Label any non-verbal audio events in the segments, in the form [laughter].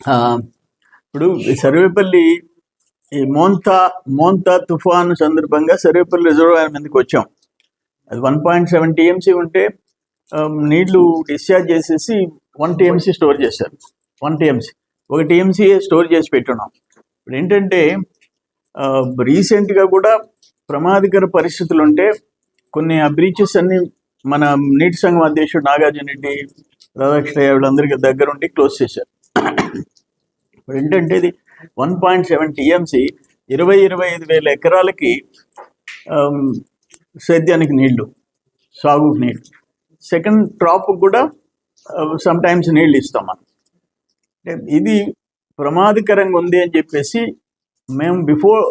ఆ, ఇప్పుడు సర్వేపల్లి ఈ మోంతా మోంతా తుఫాను సందర్భంగా సర్వేపల్లి రిజర్వాయర్ మీదకి వచ్చాం. అది వన్ పాయింట్ సెవెన్ టీఎంసీ ఉంటే నీళ్ళు డిశ్చార్జ్ చేసేసి వన్ టీఎంసీ స్టోర్ చేశారు. One TMC. ఒక టీఎంసీ స్టోర్ చేసి పెట్టున్నాం. ఇప్పుడు ఏంటంటే రీసెంట్గా కూడా ప్రమాదకర పరిస్థితులు ఉంటే కొన్ని ఆ బ్రీచెస్ అన్ని మన నీటి సంఘం అధ్యక్షుడు నాగార్జున రెడ్డి రాధాకృష్ణ వీళ్ళందరికీ దగ్గరుండి క్లోజ్ చేశారు. ఇప్పుడు ఏంటంటే ఇది వన్ పాయింట్ సెవెన్ టీఎంసీ ఇరవై ఇరవై ఐదు వేల ఎకరాలకి సేద్యానికి నీళ్ళు సాగుకు నీళ్ళు. సెకండ్ క్రాప్ కూడా సమ్ టైమ్స్ నీళ్ళు ఇస్తాం మనం. అంటే ఇది ప్రమాదకరంగా ఉంది అని చెప్పేసి మేము బిఫోర్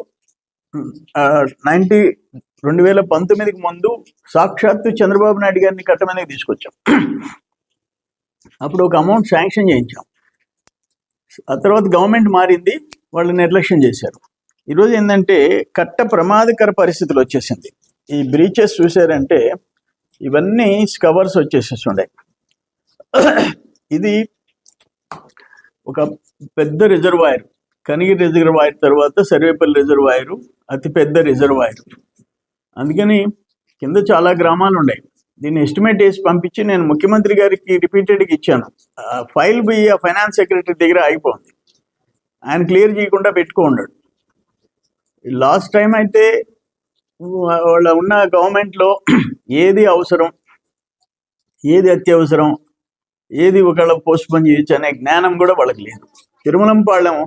నైంటీ రెండు వేల పంతొమ్మిదికి ముందు సాక్షాత్తు చంద్రబాబు నాయుడు గారిని కట్టమనేది తీసుకొచ్చాం. అప్పుడు ఒక అమౌంట్ శాంక్షన్ చేయించాం. ఆ తర్వాత గవర్నమెంట్ మారింది వాళ్ళు నిర్లక్ష్యం చేశారు. ఈరోజు ఏంటంటే కట్ట ప్రమాదకర పరిస్థితులు వచ్చేసింది. ఈ బ్రీచెస్ చూసారంటే ఇవన్నీ స్కవర్స్ వచ్చేసేసి ఉండే. ఇది ఒక పెద్ద రిజర్వాయర్. కనిగిరి రిజర్వాయర్ తర్వాత సర్వేపల్లి రిజర్వాయర్ అతి పెద్ద రిజర్వాయర్. అందుకని కింద చాలా గ్రామాలు ఉన్నాయి దీన్ని ఎస్టిమేట్ వేసి పంపించి నేను ముఖ్యమంత్రి గారికి రిపీటెడ్గా ఇచ్చాను. ఫైల్ పోయి ఆ ఫైనాన్స్ సెక్రటరీ దగ్గర ఆగిపోయింది. ఆయన క్లియర్ చేయకుండా పెట్టుకో ఉన్నాడు లాస్ట్ టైం అయితే వాళ్ళ ఉన్న గవర్నమెంట్లో ఏది అవసరం ఏది అత్యవసరం ఏది ఒకళ్ళ పోస్ట్ పోన్ చేయొచ్చు అనే జ్ఞానం కూడా వాళ్ళకి లేదు. తిరుమలంపాళెం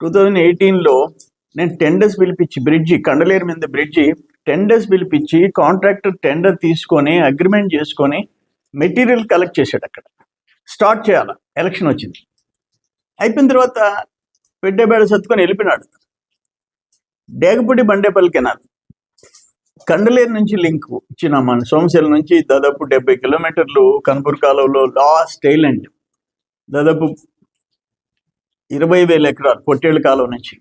టూ థౌజండ్ ఎయిటీన్లో నేను టెండర్స్ పిలిపించి బ్రిడ్జి కండలేరు మీద బ్రిడ్జి టెండర్స్ పిలిపించి కాంట్రాక్టర్ టెండర్ తీసుకొని అగ్రిమెంట్ చేసుకొని మెటీరియల్ కలెక్ట్ చేశాడు అక్కడ. స్టార్ట్ చేయాలి ఎలక్షన్ వచ్చింది. అయిపోయిన తర్వాత పెట్టేబేడ సత్తుకొని వెళ్ళిపోయినాడు. డేగపూడి బండేపల్లి కెనాల్ కండలేరు నుంచి లింక్ ఇచ్చిన మన సోమశిల నుంచి దాదాపు డెబ్బై కిలోమీటర్లు కన్పూర్ కాలువలో లాస్ట్ ఐలాండ్. దాదాపు ఇరవై వేల ఎకరాలు పొట్టేళ్ళ కాలువ నుంచి.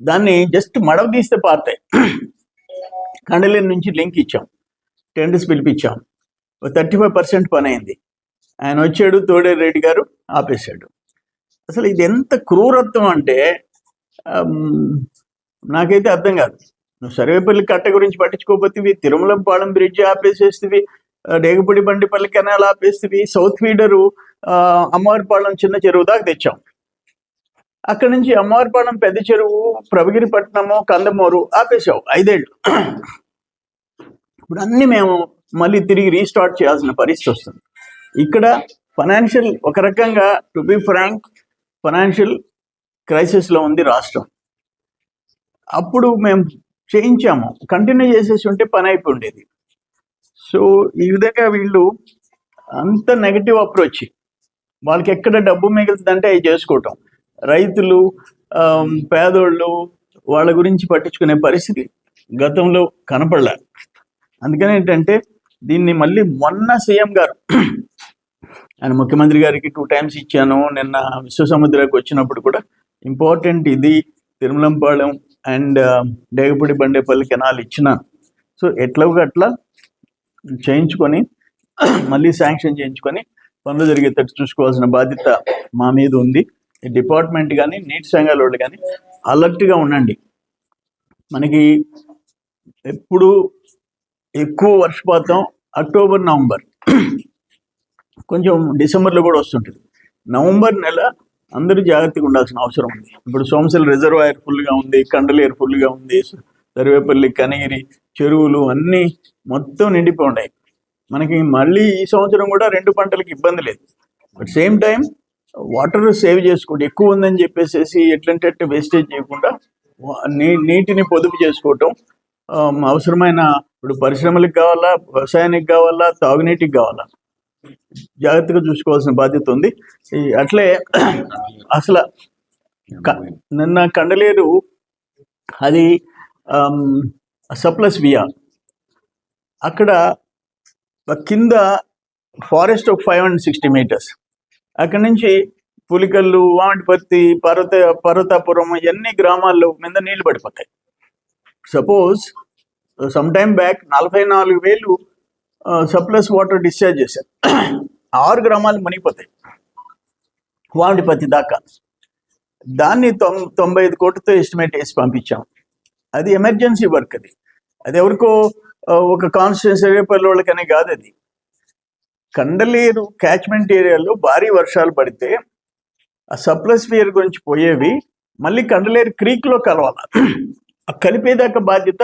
దాన్ని జస్ట్ మడవ తీస్తే పారుతాయి కండలేని నుంచి లింక్ ఇచ్చాం. టెండర్స్ పిలిపించాం. థర్టీ ఫైవ్ పర్సెంట్ పని అయింది ఆయన వచ్చాడు తోడే రెడ్డి గారు ఆపేశాడు. అసలు ఇది ఎంత క్రూరత్వం అంటే నాకైతే అర్థం కాదు. నువ్వు సర్వేపల్లి కట్ట గురించి పట్టించుకోకపోతే తిరుమలంపాళెం బ్రిడ్జ్ ఆపేసేస్తుంది రేగపూడి బండిపల్లి కెనాల్ ఆపేస్తుంది సౌత్ ఫీడరు ఆ, అమ్మవారిపాళెం చిన్న చెరువు దాకా తెచ్చాం. అక్కడి నుంచి అమ్మవారిపాలెం పెద్ద చెరువు ప్రభగిరిపట్నము కందమూరు ఆపేశావు ఐదేళ్ళు. ఇప్పుడు అన్ని మేము మళ్ళీ తిరిగి రీస్టార్ట్ చేయాల్సిన పరిస్థితి వస్తుంది. ఇక్కడ ఫైనాన్షియల్ ఒక రకంగా టు బి ఫ్రాంక్ ఫైనాన్షియల్ క్రైసిస్లో ఉంది రాష్ట్రం. అప్పుడు మేము చేయించాము. కంటిన్యూ చేసేసి ఉంటే పని అయిపోయి ఉండేది సో ఈ విధంగా వీళ్ళు అంత నెగటివ్ అప్రోచ్ వాళ్ళకి ఎక్కడ డబ్బు మిగులుతుందంటే అవి చేసుకోవటం. రైతులు పేదోళ్ళు వాళ్ళ గురించి పట్టించుకునే పరిస్థితి గతంలో కనపడలే. అందుకని ఏంటంటే దీన్ని మళ్ళీ మొన్న సీఎం గారు ఆయన ముఖ్యమంత్రి గారికి టూ టైమ్స్ ఇచ్చాను. నిన్న విశ్వసముద్రకు వచ్చినప్పుడు కూడా ఇంపార్టెంట్ ఇది తిరుమలంపాళెం అండ్ డేగపూడి బండేపల్లి కెనాల్ ఇచ్చిన. సో ఎట్లా అట్లా చేయించుకొని మళ్ళీ శాంక్షన్ చేయించుకొని పనులు జరిగేటట్టు చూసుకోవాల్సిన బాధ్యత మా మీద ఉంది. డిపార్ట్మెంట్ కానీ నీటి సంఘాల వాళ్ళు కానీ అలర్ట్గా ఉండండి. మనకి ఎప్పుడు ఎక్కువ వర్షపాతం అక్టోబర్ నవంబర్. కొంచెం డిసెంబర్లో కూడా వస్తుంటుంది. నవంబర్ నెల అందరూ జాగ్రత్తగా ఉండాల్సిన అవసరం ఉంది. ఇప్పుడు సోమశిల రిజర్వాయర్ ఫుల్గా ఉంది కండలేరు ఫుల్గా ఉంది సర్వేపల్లి కనగిరి చెరువులు అన్నీ మొత్తం నిండిపోయి ఉన్నాయి. మనకి మళ్ళీ ఈ సంవత్సరం కూడా రెండు పంటలకు ఇబ్బంది లేదు. But same time water save చేసుకోండి. ఎక్కువ ఉందని చెప్పేసి ఎట్లంటే వేస్టేజ్ చేయకుండా నీ నీటిని పొదుపు చేసుకోవటం అవసరమైన ఇప్పుడు పరిశ్రమలకు కావాలా వ్యవసాయానికి కావాలా తాగునీటికి కావాలా? జాగ్రత్తగా చూసుకోవాల్సిన బాధ్యత ఉంది. అట్లే [clears throat] అసలు నిన్న కండలేరు అది సప్లస్ వియా అక్కడ కింద ఫారెస్ట్ ఒక ఫైవ్ హండ్రెడ్ సిక్స్టీ మీటర్స్ అక్కడి నుంచి పులికల్లు వామిటిపర్తి పర్వత పర్వతాపురం ఇవన్నీ గ్రామాల్లో మీద నీళ్ళు పడిపోతాయి. సపోజ్ సమ్ టైమ్ బ్యాక్ నలభై నాలుగు వేలు సప్లస్ వాటర్ డిశ్చార్జ్ చేశారు. [clears throat] ఆరు గ్రామాలు మునిగిపోతాయి. వామిటిపత్తి దాకా. దాన్ని తొం తొంభై ఐదు కోట్లతో ఎస్టిమేట్ వేసి పంపించాం. అది ఎమర్జెన్సీ వర్క్ అది. అది ఎవరికో uh, ఒక కాన్స్టిట్యూన్సీ రేపల్లి వాళ్ళకనే కాదు అది. కండలేరు క్యాచ్మెంట్ ఏరియాలో భారీ వర్షాలు పడితే ఆ సప్లస్ ఫియర్ గురించి పోయేవి మళ్ళీ కండలేరు క్రీక్లో కలవాలి. ఆ కలిపేదాకా బాధ్యత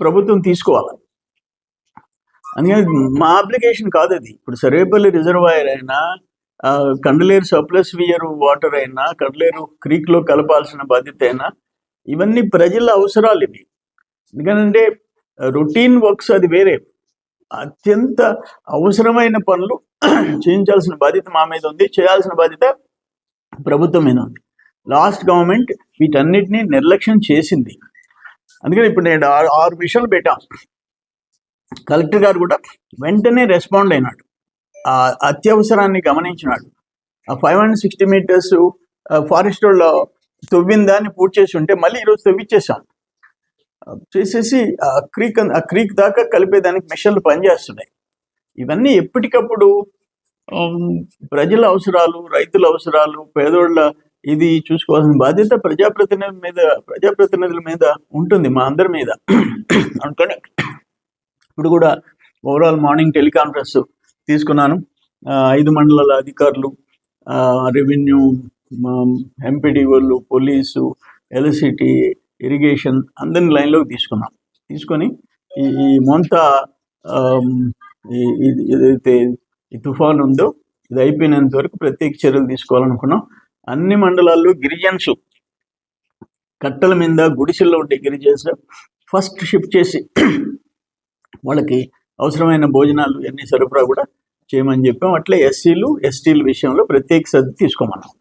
ప్రభుత్వం తీసుకోవాలి. అందుకని మా అప్లికేషన్ కాదు అది. ఇప్పుడు సర్వేపల్లి రిజర్వాయర్ అయినా కండలేరు సప్లస్ వియర్ వాటర్ అయినా కండలేరు క్రీక్లో కలపాల్సిన బాధ్యత అయినా ఇవన్నీ ప్రజల అవసరాలు ఇవి. ఎందుకంటే రొటీన్ వర్క్స్ అది వేరే. అత్యంత అవసరమైన పనులు చేయించాల్సిన బాధ్యత మా మీద ఉంది. చేయాల్సిన బాధ్యత ప్రభుత్వం మీద ఉంది. లాస్ట్ గవర్నమెంట్ వీటన్నిటిని నిర్లక్ష్యం చేసింది. అందుకని ఇప్పుడు నేను ఆరు విషయాలు పెట్టాం. కలెక్టర్ గారు కూడా వెంటనే రెస్పాండ్ అయినాడు. ఆ అత్యవసరాన్ని గమనించినాడు. ఆ five hundred sixty metres forest వాళ్ళు తవ్విన దాన్ని పూర్తి చేసి ఉంటే మళ్ళీ ఈరోజు తవ్విచ్చేసాం చేసేసి ఆ క్రీక్ ఆ క్రీక్ దాకా కలిపేదానికి మిషన్లు పనిచేస్తున్నాయి. ఇవన్నీ ఎప్పటికప్పుడు ప్రజల అవసరాలు రైతుల అవసరాలు పేదోళ్ళ ఇది చూసుకోవాల్సిన బాధ్యత ప్రజాప్రతినిధుల మీద ప్రజాప్రతినిధుల మీద ఉంటుంది మా అందరి మీద. అనుకొని ఇప్పుడు కూడా ఓవరాల్ మార్నింగ్ టెలికాన్ఫరెన్స్ తీసుకున్నాను. ఆ, ఐదు మండలాల అధికారులు ఆ, రెవెన్యూ ఎంపీడీ వాళ్ళు పోలీసు ఎలసిటీ ఇరిగేషన్ అందరిని లైన్లోకి తీసుకున్నాం. తీసుకొని ఈ ఈ మొంత ఏదైతే ఈ తుఫాన్ ఉందో ఇది అయిపోయినంత వరకు ప్రత్యేక చర్యలు తీసుకోవాలనుకున్నాం. అన్ని మండలాల్లో గిరిజన్స్ కట్టల మీద గుడిసెల్లో ఉండే గిరిజన్స్ ఫస్ట్ షిఫ్ట్ చేసి వాళ్ళకి అవసరమైన భోజనాలు అన్ని సరఫరా కూడా చేయమని చెప్పాం. అట్లే ఎస్సీలు ఎస్టీల విషయంలో ప్రత్యేక శ్రద్ధ తీసుకోమన్నాం.